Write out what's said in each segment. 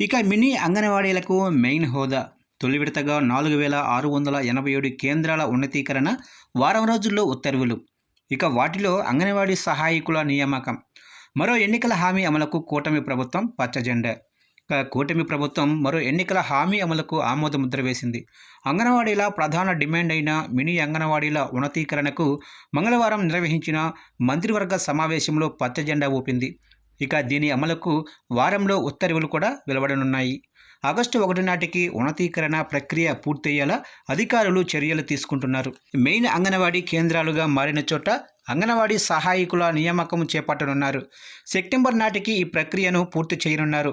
ఇక mini అంగన్వాడీలకు main హోదా. తొలి విడతగా నాలుగు వేల ఆరు వందల ఎనభై ఏడు కేంద్రాల ఉన్నతీకరణ వారం రోజుల్లో ఉత్తర్వులు. ఇక వాటిలో అంగన్వాడీ సహాయకుల నియామకం. మరో ఎన్నికల హామీ అమలుకు కూటమి ప్రభుత్వం పచ్చజెండా ఇక కూటమి ప్రభుత్వం మరో ఎన్నికల హామీ అమలుకు ఆమోద ముద్ర వేసింది. అంగన్వాడీల ప్రధాన డిమాండ్ అయిన మినీ అంగన్వాడీల ఉన్నతీకరణకు మంగళవారం నిర్వహించిన మంత్రివర్గ సమావేశంలో పచ్చజెండా ఊపింది. ఇక దీని అమలుకు వారంలో ఉత్తర్వులు కూడా వెలువడనున్నాయి. ఆగస్టు ఒకటి నాటికి ఉన్నతీకరణ ప్రక్రియ పూర్తయ్యేలా అధికారులు చర్యలు తీసుకుంటున్నారు. మెయిన్ అంగన్వాడీ కేంద్రాలుగా మారిన చోట అంగన్వాడీ సహాయకుల నియామకం చేపట్టనున్నారు. సెప్టెంబర్ నాటికి ఈ ప్రక్రియను పూర్తి చేయనున్నారు.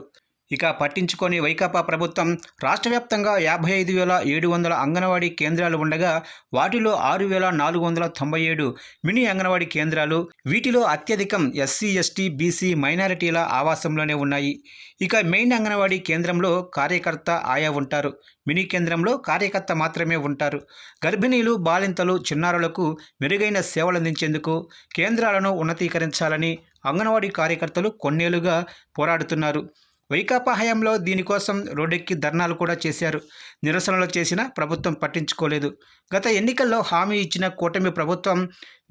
ఇక పట్టించుకొని వైకాపా ప్రభుత్వం రాష్ట్ర వ్యాప్తంగా యాభై ఐదు వేల ఏడు వందల అంగన్వాడీ కేంద్రాలు ఉండగా వాటిలో ఆరు వేల నాలుగు వందల తొంభై ఏడు మినీ అంగన్వాడీ కేంద్రాలు వీటిలో అత్యధికం ఎస్సీ ఎస్టీ బీసీ మైనారిటీల ఆవాసంలోనే ఉన్నాయి. ఇక మెయిన్ అంగన్వాడీ కేంద్రంలో కార్యకర్త ఆయా ఉంటారు. మినీ కేంద్రంలో కార్యకర్త మాత్రమే ఉంటారు. గర్భిణీలు బాలింతలు చిన్నారులకు మెరుగైన సేవలు అందించేందుకు కేంద్రాలను ఉన్నతీకరించాలని అంగన్వాడీ కార్యకర్తలు కొన్నేళ్ళుగా పోరాడుతున్నారు. వైకాపా హయాంలో దీనికోసం రోడ్డెక్కి ధర్నాలు కూడా చేశారు. నిరసనలు చేసినా ప్రభుత్వం పట్టించుకోలేదు. గత ఎన్నికల్లో హామీ ఇచ్చిన కూటమి ప్రభుత్వం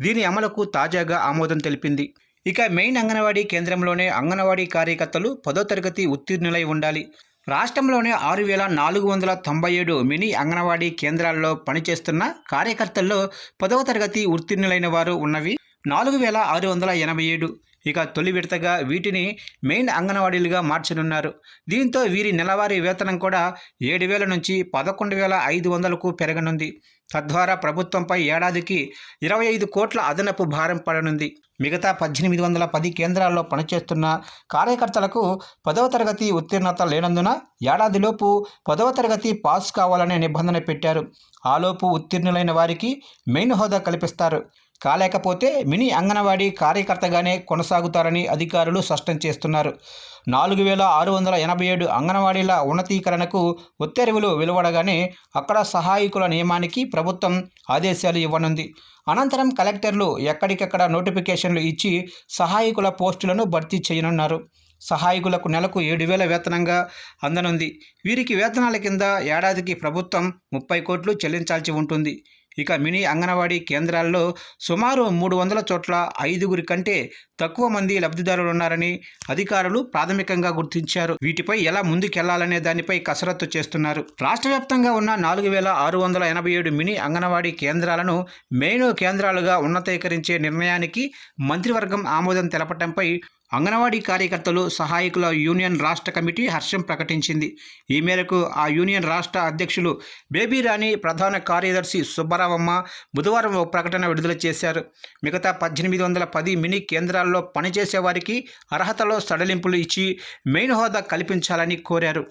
దీని అమలుకు తాజాగా ఆమోదం తెలిపింది. ఇక మెయిన్ అంగన్వాడీ కేంద్రంలోనే అంగన్వాడీ కార్యకర్తలు పదో తరగతి ఉత్తీర్ణులై ఉండాలి. రాష్ట్రంలోనే ఆరు వేల నాలుగు వందల తొంభై ఏడు మినీ అంగన్వాడీ కేంద్రాల్లో పనిచేస్తున్న కార్యకర్తల్లో పదవ తరగతి ఉత్తీర్ణులైన వారు ఉన్నవి నాలుగు వేల ఆరు వందల ఎనభై ఏడు. ఇక తొలి విడతగా వీటిని మెయిన్ అంగన్వాడీలుగా మార్చనున్నారు. దీంతో వీరి నెలవారీ వేతనం కూడా ఏడు వేల నుంచి పదకొండు వేల ఐదు వందలకు పెరగనుంది. తద్వారా ప్రభుత్వంపై ఏడాదికి ఇరవై ఐదు కోట్ల అదనపు భారం పడనుంది. మిగతా పద్దెనిమిది వందల పది కేంద్రాల్లో పనిచేస్తున్న కార్యకర్తలకు పదవ తరగతి ఉత్తీర్ణత లేనందున ఏడాదిలోపు పదవ తరగతి పాస్ కావాలనే నిబంధన పెట్టారు. ఆలోపు ఉత్తీర్ణులైన వారికి మెయిన్ హోదా కల్పిస్తారు. కాలేకపోతే మినీ అంగన్వాడీ కార్యకర్తగానే కొనసాగుతారని అధికారులు స్పష్టం చేస్తున్నారు. నాలుగు వేల ఆరు వందల ఎనభై ఏడు అంగన్వాడీల ఉన్నతీకరణకు ఉత్తర్వులు వెలువడగానే అక్కడ సహాయకుల నియమానికి ప్రభుత్వం ఆదేశాలు ఇవ్వనుంది. అనంతరం కలెక్టర్లు ఎక్కడికక్కడ నోటిఫికేషన్లు ఇచ్చి సహాయకుల పోస్టులను భర్తీ చేయనున్నారు. సహాయకులకు నెలకు ఏడు వేల వేతనంగా అందనుంది. వీరికి వేతనాల కింద ఏడాదికి ప్రభుత్వం ముప్పై కోట్లు చెల్లించాల్సి ఉంటుంది. ఇక మినీ అంగన్వాడీ కేంద్రాల్లో సుమారు మూడు వందల చోట్ల ఐదుగురి కంటే తక్కువ మంది లబ్ధిదారులు ఉన్నారని అధికారులు ప్రాథమికంగా గుర్తించారు. వీటిపై ఎలా ముందుకెళ్ళాలనే దానిపై కసరత్తు చేస్తున్నారు. రాష్ట్ర వ్యాప్తంగా ఉన్న నాలుగు వేల ఆరు వందల ఎనభై ఏడు మినీ అంగన్వాడీ కేంద్రాలను మెయిన్ కేంద్రాలుగా ఉన్నతీకరించే నిర్ణయానికి మంత్రివర్గం ఆమోదం తెలపటంపై అంగన్వాడీ కార్యకర్తలు సహాయకుల యూనియన్ రాష్ట్ర కమిటీ హర్షం ప్రకటించింది. ఈ మేరకు ఆ యూనియన్ రాష్ట్ర అధ్యక్షులు బేబీ రాణి ప్రధాన కార్యదర్శి సుబ్బరావమ్మ బుధవారం ఓ ప్రకటన విడుదల చేశారు. మిగతా పద్దెనిమిది వందల పది మినీ కేంద్రాల్లో పనిచేసే వారికి అర్హతలో సడలింపులు ఇచ్చి మెయిన్ హోదా కల్పించాలని కోరారు.